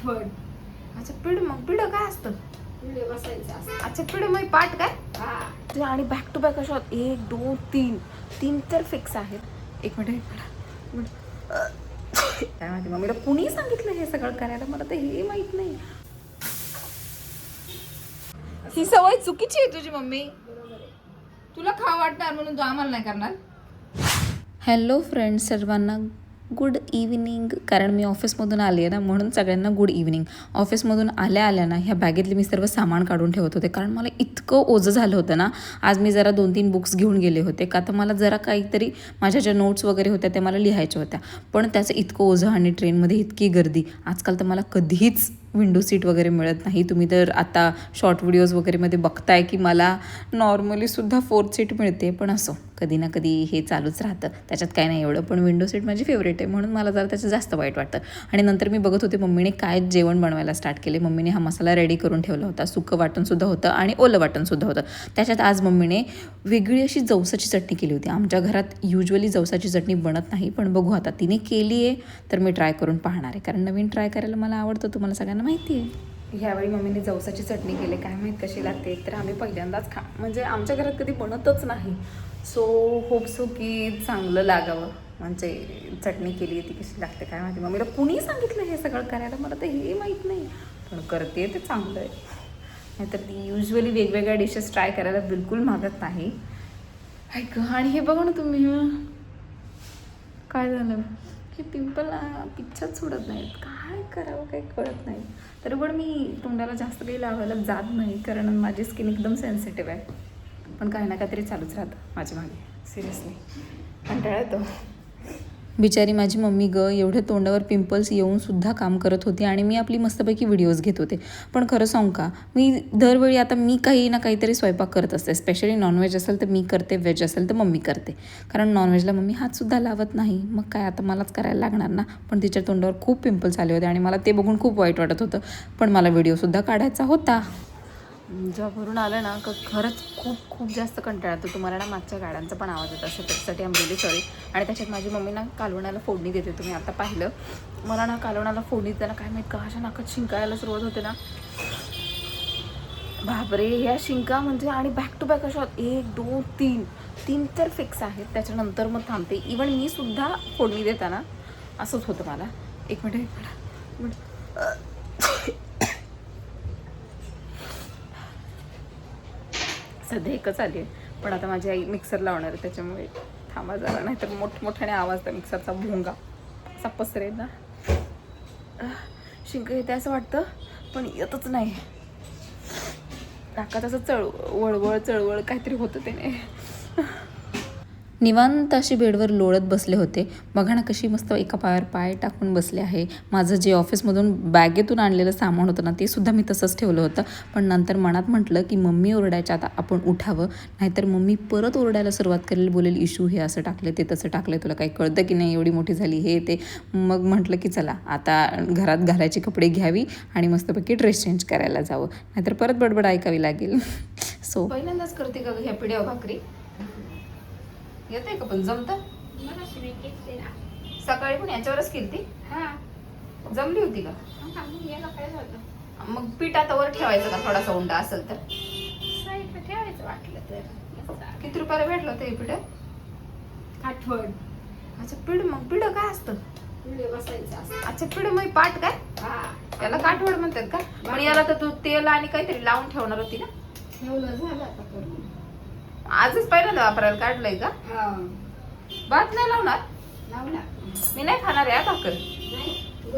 काठवड अच्छा पिढ मग पिढ काय असतं? पुढे बसायचं असं अच्छा पिढ मग पाठ काय? हा. ते आणि बॅक टू बॅक अशा एक दोन तीन तीन तर फिक्स आहेत. एक मिनिट एक मिनिट मिनिट. काय माहिती मम्मीला कुणी सांगितलं हे सगळं करायला मला तर हे माहीत नाही. ही सवय चुकीची आहे तुझी मम्मी. तुला खा वाटणार म्हणून तू आम्हाला नाही करणार. हॅलो फ्रेंड्स सर्वांना गुड इव्हिनिंग कारण मी ऑफिसमधून आली आहे ना म्हणून सगळ्यांना गुड इव्हिनिंग. ऑफिसमधून आल्या आल्या ना ह्या बॅगेतले मी सर्व सामान काढून ठेवत होते. कारण मला इतकं ओझं झालं होतं ना आज मी जरा दोन तीन बुक्स घेऊन गेले होते. का तर मला जरा काहीतरी माझ्या ज्या नोट्स वगैरे होत्या त्या मला लिहायच्या होत्या. पण त्याचं इतकं ओझं आणि ट्रेनमध्ये इतकी गर्दी. आजकाल तर मला कधीच विंडो सीट वगैरे मिळत नाही. तुम्ही तर आता शॉर्ट व्हिडिओज वगैरेमध्ये बघताय की मला नॉर्मलीसुद्धा फोर्थ सीट मिळते पण असो. कधी ना कधी हे चालूच राहतं. त्याच्यात काय नाही एवढं पण विंडो सीट माझी फेवरेट आहे म्हणून मला जरा त्याचं जास्त वाईट वाटतं. आणि नंतर मी बघत होते मम्मीने काय जेवण बनवायला स्टार्ट केले. मम्मीने हा मसाला रेडी करून ठेवला होता. सुकं वाटणसुद्धा होतं आणि ओलं वाटणसुद्धा होतं. त्याच्यात आज मम्मीने वेगळी अशी जवसाची चटणी केली होती. आमच्या घरात युजली जवसाची चटणी बनत नाही पण बघू आता. तिने केली आहे तर मी ट्राय करून पाहणार आहे. कारण नवीन ट्राय करायला मला आवडतं. तुम्हाला सगळ्यांना माहिती आहे? ह्यावेळी मम्मीने जवसाची चटणी केली. काय माहीत कशी लागते? तर आम्ही पहिल्यांदाच खा म्हणजे आमच्या घरात कधी बनतच नाही. सो होप सो की चांगलं लागावं. म्हणजे चटणी केली ती कशी लागते काय माहिती? मम्मीला कुणी सांगितलं हे सगळं करायला? मला तर हे माहीत नाही. पण करते ते चांगलं आहे नाहीतर ती युजली वेगवेगळ्या डिशेस ट्राय करायला बिलकुल मागत नाही. ऐक आणि हे बघा ना तुम्ही काय झालं? की पिंपल पिच्छाच सोडत नाहीत काय करावं काही कळत नाही. तरी पण मी तोंडाला जास्त काही लावायला जात नाही कारण माझी स्किन एकदम सेन्सिटिव्ह आहे. पण काही ना काहीतरी चालूच राहतं माझ्या मागे. सिरियसली कंटाळा येतो. बिचारी माझी मम्मी ग एवढे तोंडावर पिंपल्स येऊनसुद्धा काम करत होती आणि मी आपली मस्तपैकी व्हिडिओज घेत होते. पण खरं सांग का मी दरवेळी आता मी काही ना काहीतरी स्वयंपाक करत असते. स्पेशली नॉनव्हेज असेल तर मी करते व्हेज असेल तर मम्मी करते. कारण नॉनव्हेजला मम्मी हातसुद्धा लावत नाही. मग काय आता मलाच करायला लागणार ना? पण तिच्या तोंडावर खूप पिंपल्स आले होते आणि मला ते बघून खूप वाईट वाटत होतं. पण मला व्हिडिओसुद्धा काढायचा होता. जॉबवरून आलं ना का खरंच खूप खूप जास्त कंटाळा तर तुम्हाला ना मागच्या गाड्यांचा पण आवाज येत. असेल त्याच्यासाठी आम रिली सॉरी आणि त्याच्यात माझी मम्मी ना कालवणाला फोडणी देते. तुम्ही आता पाहिलं. मला ना कालवणाला फोडणी देताना काय माहीत का अशा नाकात शिंकायला सुरुवात होते ना. बापरे ह्या शिंका म्हणजे आणि बॅक टू बॅक अशा एक दोन तीन तीन तर फिक्स आहेत. त्याच्यानंतर मग थांबते. इवन मी सुद्धा फोडणी देताना असंच होतं मला. एक मिनिट एक मिनिट. सध्या एकच आली आहे. पण आता माझी आई मिक्सर लावणार आहे त्याच्यामुळे थांबा जरा नाही तर मोठमोठ्याने आवाज त्या मिक्सरचा भोंगा. असा पसरेल ना. शिंक येते असं वाटतं पण येतच नाही. नाकात असं चळ वळवळ चळवळ काहीतरी होतं त्याने. निवांत अशी बेडवर लोळत बसले होते. बघा ना कशी मस्त एका पायावर पाय टाकून बसले आहे. माझं जे ऑफिसमधून बॅगेतून आणलेलं सामान होतं ना ते सुद्धा मी तसंच ठेवलं होतं. पण नंतर मनात म्हटलं की मम्मी ओरडायच्या आता आपण उठावं. नाहीतर मम्मी परत ओरडायला सुरुवात करेल बोलेल इशू हे असं टाकलं ते तसं टाकलं तुला काही कळतं की नाही? एवढी मोठी झाली हे ते. मग म्हटलं की चला आता घरात घालायचे कपडे घ्यावी आणि मस्तपैकी ड्रेस चेंज करायला जावं. नाहीतर परत बडबड ऐकावी लागेल. सो पहिल्यांदाच करते का ह्या पिढ्या भाकरी? येते का पण? जमतं? सकाळी पण याच्यावरच केली ती हा. जमली होती का? मग पीठ आता वर ठेवायचं का? थोडासा उंडा असेल तर. ठेवायचं वाटलं तर. किती रुपयाला भेटलं होतं हे पीठ? काठवड अच्छा पीठ मग? पीठ काय असतं? पुढे अच्छा पीठ मग पाठ काय? हा. याला काठवड म्हणतात का? पण याला तर तू तेल आणि काहीतरी लावून ठेवणार होती ना? ठेवलं झालं आजच पहिल्यांदा वापरायला काढलंय का? हा. भात नाही लावणार? मी नाही खाणार आहे भाकर.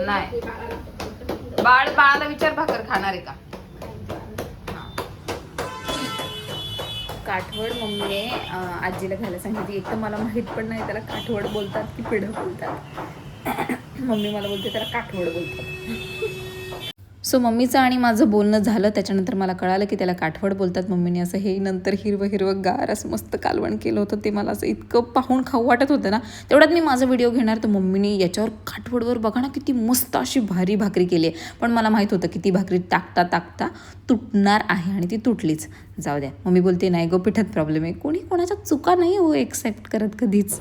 नाही. बाळ बाळाला विचार भाकर खाणार आहे का? काठवड मम्मीने आजीला घ्यायला सांगितली. एक तर मला माहीत पण नाही त्याला काठवड बोलतात की पिढं बोलतात. मम्मी मला बोलते त्याला काठवड बोलतात. सो मम्मीचं आणि माझं बोलणं झालं त्याच्यानंतर मला कळालं की त्याला काठवड बोलतात मम्मीने. असं हे नंतर हिरवं हिरवं गार असं मस्त कालवण केलं होतं. ते मला असं इतकं पाहून खाऊ वाटत होतं ना. तेवढ्यात मी माझा व्हिडिओ घेणार. तर मम्मीने याच्यावर काठवडवर बघा ना किती मस्त अशी भारी भाकरी केली आहे. पण मला माहीत होतं की ती भाकरी टाकता टाकता तुटणार आहे आणि ती तुटलीच. जाऊ द्या. मम्मी बोलते नाही गो पिठात प्रॉब्लेम आहे. कोणी कोणाच्या चुका नाही हो एक्सेप्ट करत कधीच.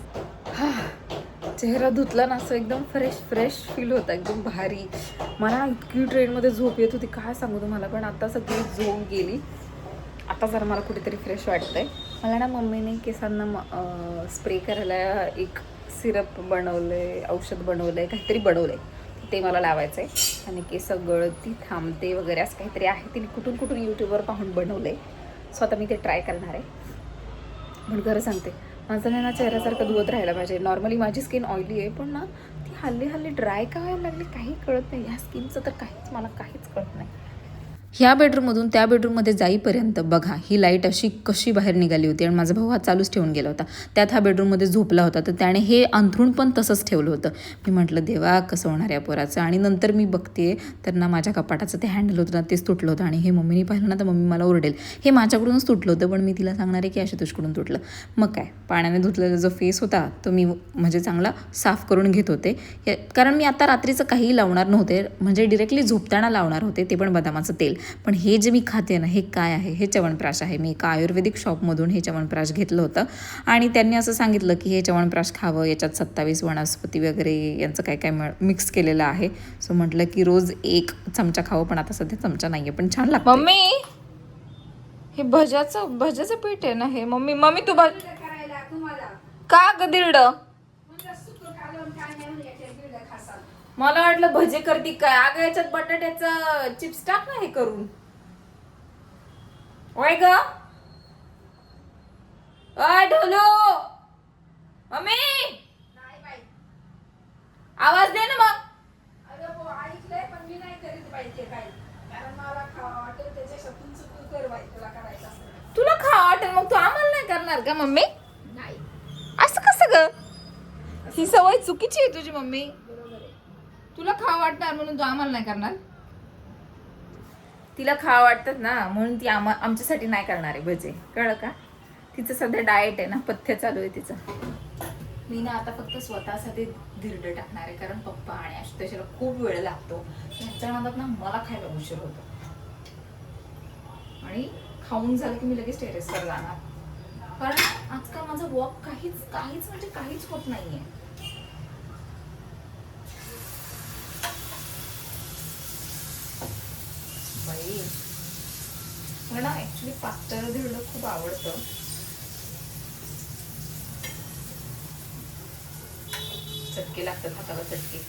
चेहरा धुतला ना असं एकदम फ्रेश फ्रेश फील होतं एकदम भारी. मला इतकी ट्रेनमध्ये झोप येत होती काय सांगू तुम्हाला पण आता सगळी झोप गेली. आता जरा मला कुठेतरी फ्रेश वाटतंय. मला ना मम्मीने केसांना स्प्रे करायला एक सिरप बनवलंय औषध बनवलंय काहीतरी बनवलंय. ते मला लावायचं आहे आणि केस गळती थांबते वगैरे असं काहीतरी आहे. तिने कुठून कुठून यूट्यूबवर पाहून बनवलंय. सो आता मी ते ट्राय करणार आहे. पण खरं सांगते माझं ना चेहऱ्यासारखं धुवत राहायला पाहिजे. नॉर्मली माझी स्किन ऑइली आहे पण ना ती हल्ली हल्ली ड्राय का व्हायला लागली काही कळत नाही. ह्या स्किनचं तर काहीच मला काहीच कळत नाही. ह्या बेडरूममधून त्या बेडरूममध्ये जाईपर्यंत बघा ही लाइट अशी कशी बाहेर निघाली होती आणि माझा भाऊ हा चालूच ठेवून गेला होता. त्यात हा बेडरूममध्ये झोपला होता. तर त्याने हे अंथरूण पण तसंच ठेवलं होतं. मी म्हटलं देवा कसं होणार या पोराचं? आणि नंतर मी बघते तर ना माझ्या कपाटाचं ते हँडल होतं ना तेच तुटलं होतं. आणि हे मम्मीने पाहिलं ना तर मम्मी मला ओरडेल. हे माझ्याकडूनच तुटलं होतं पण मी तिला सांगणार आहे की आशुतोषकडून तुटलं. मग काय पाण्याने धुतलेला जो फेस होता तो मी म्हणजे चांगला साफ करून घेत होते. कारण मी आता रात्रीचं काहीही लावणार नव्हते. म्हणजे डिरेक्टली झोपताना लावणार होते ते पण बदामाचं तेल. पण हे जे मी खाते ना हे काय आहे? हे च्यवनप्राश आहे. मी एका आयुर्वेदिक शॉपमधून हे च्यवनप्राश घेतलं होतं. आणि त्यांनी असं सांगितलं की हे च्यवनप्राश खावं याच्यात सत्तावीस वनस्पती वगैरे यांचं काय काय मिक्स केलेलं आहे. सो म्हटलं की रोज एक चमचा खावं पण आता सध्या चमचा नाही आहे पण छान लागतं मम्मी हे भज्याचं भज्याचं पीठ आहे ना हे? मम्मी मम्मी तू भज करायला तुम्हाला. का ग दिरड म्हणजे सुकं कालवण काय नाही म्हणजे याच्यात बिळं खासाल. मला वाटलं भजे करती काय? अगं याच्यात बटाट्याचं चिप्स टाक ना हे करून. ओय ग? ढोलो! मम्मी आवाज दे ना मग. हो तुला खा वाटेल मग तू आम्हाला नाही करणार का मम्मी? नाही. असं कसं ग? ही सवय चुकीची आहे तुझी मम्मी. तुला खा वाटणार म्हणून तू आम्हाला नाही करणार? तिला खा वाटतात ना म्हणून ती आम्हा आमच्यासाठी नाही करणार आहे भजे. कळलं का? तिचं सध्या डाएट आहे ना पथ्य चालू आहे तिचं. मी ना आता फक्त स्वतःसाठी धिरड टाकणार आहे कारण पप्पा आणि आशुतोषाला खूप वेळ लागतो. ह्याच्या नादात ना मला खायला उशीर होतो. आणि खाऊन झालं की मी लगेच टेरेसवर जाणार. कारण आजकाल माझा वॉक काहीच काहीच म्हणजे काहीच होत नाहीये बाई मला ना ऍक्च्युली पातळ धिरडं खूप आवडतं. चटके लागतात हाताला चटके.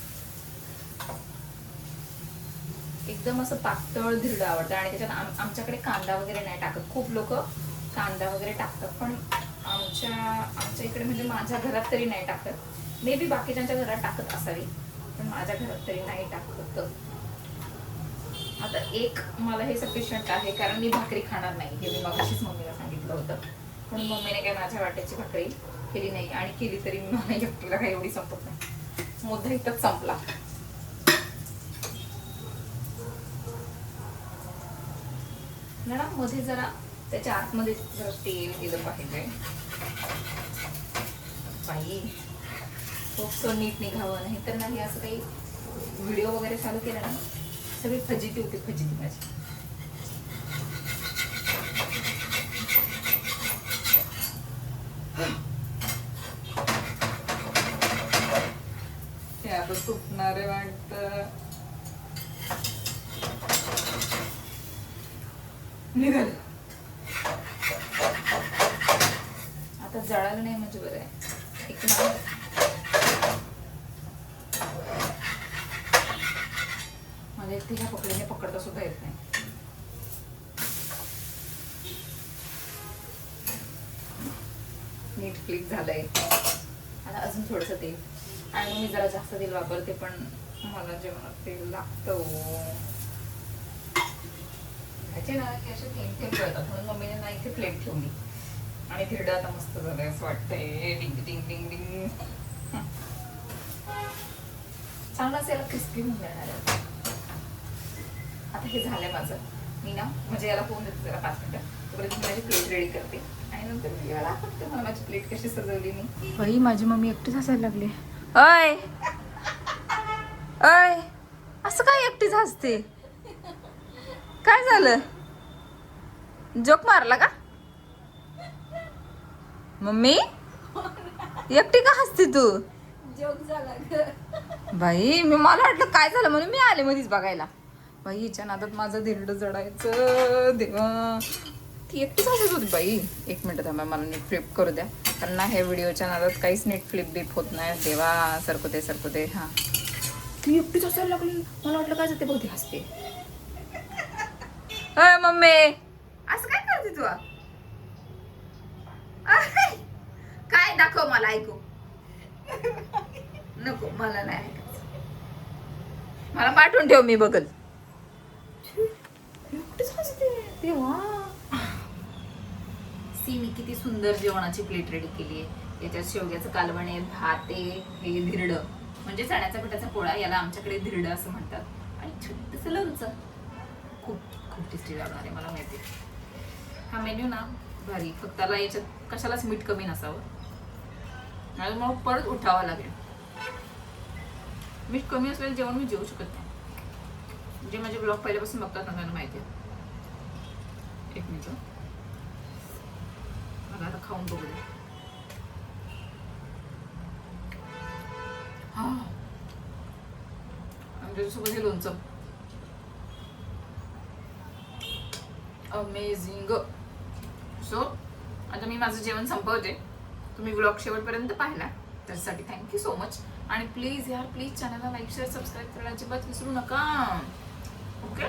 एकदम असं पातळ धिरडं आवडतं आणि त्याच्यात आम- आमच्याकडे कांदा वगैरे नाही टाकत. खूप लोक कांदा वगैरे टाकतात पण आमच्या आमच्या इकडे म्हणजे माझ्या घरात तरी नाही टाकत. मे बी बाकीच्यांच्या घरात टाकत असावी पण माझ्या घरात तरी नाही टाकत. आता एक मला हे सफिशियंट आहे कारण मी भाकरी खाणार नाही हे मी मगाशीच मम्मीला सांगितलं होतं. म्हणून मम्मीने काय माझ्या वाट्याची भाकरी केली नाही आणि केली तरी मला एकटीला काही एवढी संपत नाही. मुद्दा इथंच संपला. ना मध्ये जरा त्याच्या आतमध्ये जरा तेल गेलं पाहिजे. बाई खूप नीट निघावं नाही तर नाही असं काही व्हिडिओ वगैरे चालू केला ना? सगळी फजिती होते फजिती माझी. आता तुटणारे वाटत. निघाल आता जळालं नाही म्हणजे बरं आहे एक मला मला एकटी ह्या पकडीने पकडता सुद्धा येत नाही नीट क्लिक झालंय. आणि अजून थोडंसं तेल. आणि मी जरा जास्त तेल वापरते पण मला जेवणात तेल लागतं हो. ह्याचे ना की असे थेंब थेंब पळतात म्हणून मम्मीने ना इथे प्लेट ठेवली. आणि धिरडं आता मस्त झालंय असं वाटतंय. डिंग डिंग डिंग डिंग. चांगलं असं याला क्रिस्पी होऊन जाणार आहे. आता हे झालंय माझं. मी ना म्हणजे याला फोन देते जरा पाच मिनिटं. तोपर्यंत मी माझी प्लेट रेडी करते. आणि नंतर मला माझी प्लेट कशी सजवली मी बाई माझी मम्मी एकटीच हसायला लागली. अय अय असं काय एकटीच हसते? काय झालं? जोक मारला का? मम्मी? एकटी का हसते तू? जोक झाला बाई मी मला वाटलं काय झालं म्हणून मी आले मधीच बघायला. बाई हिच्या नादात माझं धिरड जडायचं देवा. ती एकटीच असत होती बाई. एक मिनिट थांबा मला नीट फ्लिप करू द्या. कारण ना हे व्हिडिओच्या नादात काहीच नीट फ्लिप बीप होत नाही. देवा सरकू दे सरकू दे. हा. ती एकटीच असायला लागली. मला वाटलं काय जाते बहुती हसते. अय मम्मी! असं काय करते तू? काय दाखव मला ऐकू. नको मला नाही ऐकायचं. मला पाठवून ठेव मी बघल एकटीच हसते. देवा. सी मी किती सुंदर जेवणाची प्लेट रेडी केली आहे. याच्यात शेवग्याचं कालवण आहे भाते हे धिरड. म्हणजे चण्याचा पिठाचा पोळा याला आमच्याकडे धिरड असं म्हणतात. आणि छोटंसं लोणचं. खूप खूप टेस्टी लागणार आहे मला माहिती आहे. हा मेन्यू ना भारी. फक्त त्याला याच्यात कशालाच मीठ कमी नसावं. आणि मग परत उठावं लागेल. मीठ कमी असलेलं जेवण मी जेवू शकत नाही. जे माझे ब्लॉग पहिल्यापासून बघतात ना त्यांना माहिती आहे. एक मिनिट मला आता खाऊन बघूया हा हे लोणचं अमेझिंग सो आता मी माझं जेवण संपवते तुम्ही व्लॉग शेवटपर्यंत पाहिला त्यासाठी थँक्यू सो मच आणि प्लीज यार प्लीज चॅनलला लाईक शेअर सबस्क्राईब करायला अजिबात विसरू नका ओके